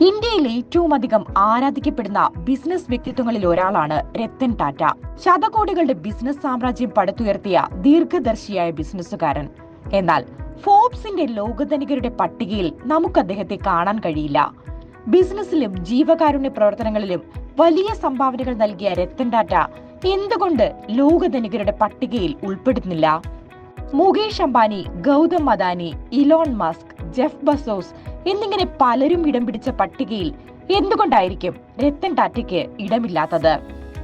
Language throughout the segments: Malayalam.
ഇന്ത്യയിൽ ഏറ്റവും അധികം ആരാധിക്കപ്പെടുന്ന ബിസിനസ് വ്യക്തിത്വങ്ങളിൽ ഒരാളാണ് രത്തൻ ടാറ്റ. ശതകോടികളുടെ ബിസിനസ് സാമ്രാജ്യം പടുത്തുയർത്തിയ ദീർഘദർശിയായ ബിസിനസ്സുകാരൻ. എന്നാൽ ഫോബ്സിന്റെ ലോകധനികരുടെ പട്ടികയിൽ നമുക്ക് അദ്ദേഹത്തെ കാണാൻ കഴിയില്ല. ബിസിനസ്സിലും ജീവകാരുണ്യ പ്രവർത്തനങ്ങളിലും വലിയ സംഭാവനകൾ നൽകിയ രത്തൻ ടാറ്റ എന്തുകൊണ്ട് ലോകധനികരുടെ പട്ടികയിൽ ഉൾപ്പെടുന്നില്ല? Mukesh Ambani Gautam Adani Elon Musk Jeff Bezos എന്നിങ്ങനെ പലരും ഇടം പിടിച്ച പട്ടികയിൽ എന്തുകൊണ്ടായിരിക്കും രത്തൻ ടാറ്റയ്ക്ക് ഇടമില്ലാത്തത്?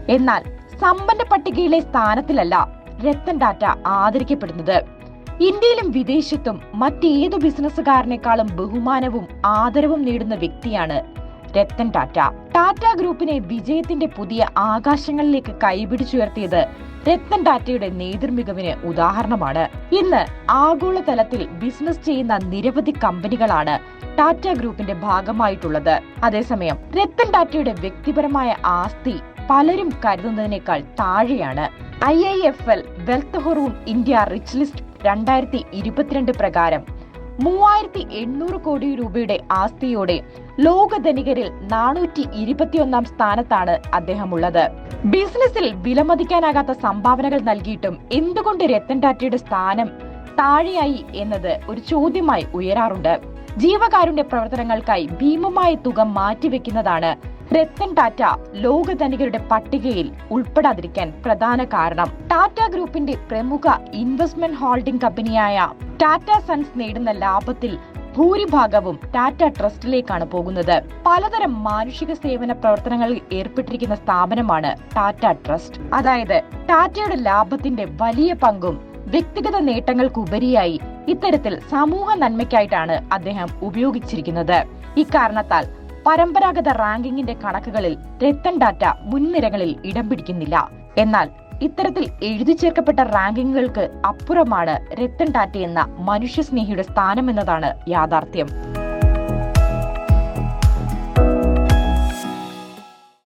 എന്നാൽ സമ്പന്ന പട്ടികയിലെ സ്ഥാനത്തിലല്ല രത്തൻ ടാറ്റ ആദരിക്കപ്പെടുന്നത്. ഇന്ത്യയിലും വിദേശത്തും മറ്റേതു ബിസിനസ്സുകാരനേക്കാളും ബഹുമാനവും ആദരവും നേടുന്ന വ്യക്തിയാണ് രത്തൻ ടാറ്റ. ടാറ്റ ഗ്രൂപ്പിനെ വിജയത്തിന്റെ പുതിയ ആകാശങ്ങളിലേക്ക് കൈപിടിച്ചുയർത്തിയത് രത്തൻ ടാറ്റയുടെ നേതൃമികവിന് ഉദാഹരണമാണ്. ഇന്ന് ആഗോളതലത്തിൽ ബിസിനസ് ചെയ്യുന്ന നിരവധി കമ്പനികളാണ് ടാറ്റ ഗ്രൂപ്പിന്റെ ഭാഗമായിട്ടുള്ളത്. അതേസമയം രത്തൻ ടാറ്റയുടെ വ്യക്തിപരമായ ആസ്തി പലരും കരുതുന്നതിനേക്കാൾ താഴെയാണ്. I I F L wealth Hurun India rich list രണ്ടായിരത്തി ഇരുപത്തിരണ്ട് പ്രകാരം മൂവായിരത്തി എണ്ണൂറ് കോടി രൂപയുടെ ആസ്തിയോടെ ലോകധനികരിൽ നാനൂറ്റി ഇരുപത്തിയൊന്നാം സ്ഥാനത്താണ് അദ്ദേഹം ഉള്ളത് ബിസിനസ്സിൽ വിലമതിക്കാനാകാത്ത സംഭാവനകൾ നൽകിയിട്ടും എന്തുകൊണ്ട് രത്തൻ ടാറ്റയുടെ സ്ഥാനം താഴെയായി എന്നത് ഒരു ചോദ്യമായി ഉയരാറുണ്ട്. ജീവകാരുണ്യ പ്രവർത്തനങ്ങൾക്കായി ഭീമമായ തുക മാറ്റിവെക്കുന്നതാണ് രത്തൻ ടാറ്റ ലോകധനികരുടെ പട്ടികയിൽ ഉൾപ്പെടാതിരിക്കാൻ പ്രധാന കാരണം. ടാറ്റ ഗ്രൂപ്പിന്റെ പ്രമുഖ ഇൻവെസ്റ്റ്മെന്റ് ഹോൾഡിംഗ് കമ്പനിയായ ടാറ്റ സൺസ് നേടുന്ന ലാഭത്തിൽ ഭൂരിഭാഗവും ടാറ്റ ട്രസ്റ്റിലേക്കാണ് പോകുന്നത്. പലതരം മാനുഷിക സേവന പ്രവർത്തനങ്ങളിൽ ഏർപ്പെട്ടിരിക്കുന്ന സ്ഥാപനമാണ് ടാറ്റ ട്രസ്റ്റ്. അതായത് ടാറ്റയുടെ ലാഭത്തിന്റെ വലിയ പങ്കും വ്യക്തിഗത നേട്ടങ്ങൾക്കുപരിയായി ഇത്തരത്തിൽ സമൂഹ നന്മയ്ക്കായിട്ടാണ് അദ്ദേഹം ഉപയോഗിച്ചിരിക്കുന്നത്. ഇക്കാരണത്താൽ പരമ്പരാഗത റാങ്കിങ്ങിന്റെ കണക്കുകളിൽ രത്തൻ ടാറ്റ മുൻനിരകളിൽ ഇടം പിടിക്കുന്നില്ല. എന്നാൽ ഇത്തരത്തിൽ എഴുതി ചേർക്കപ്പെട്ട റാങ്കിങ്ങുകൾക്ക് അപ്പുറമാണ് രത്തൻ ടാറ്റ എന്ന മനുഷ്യസ്നേഹിയുടെ സ്ഥാനം എന്നതാണ് യാഥാർത്ഥ്യം.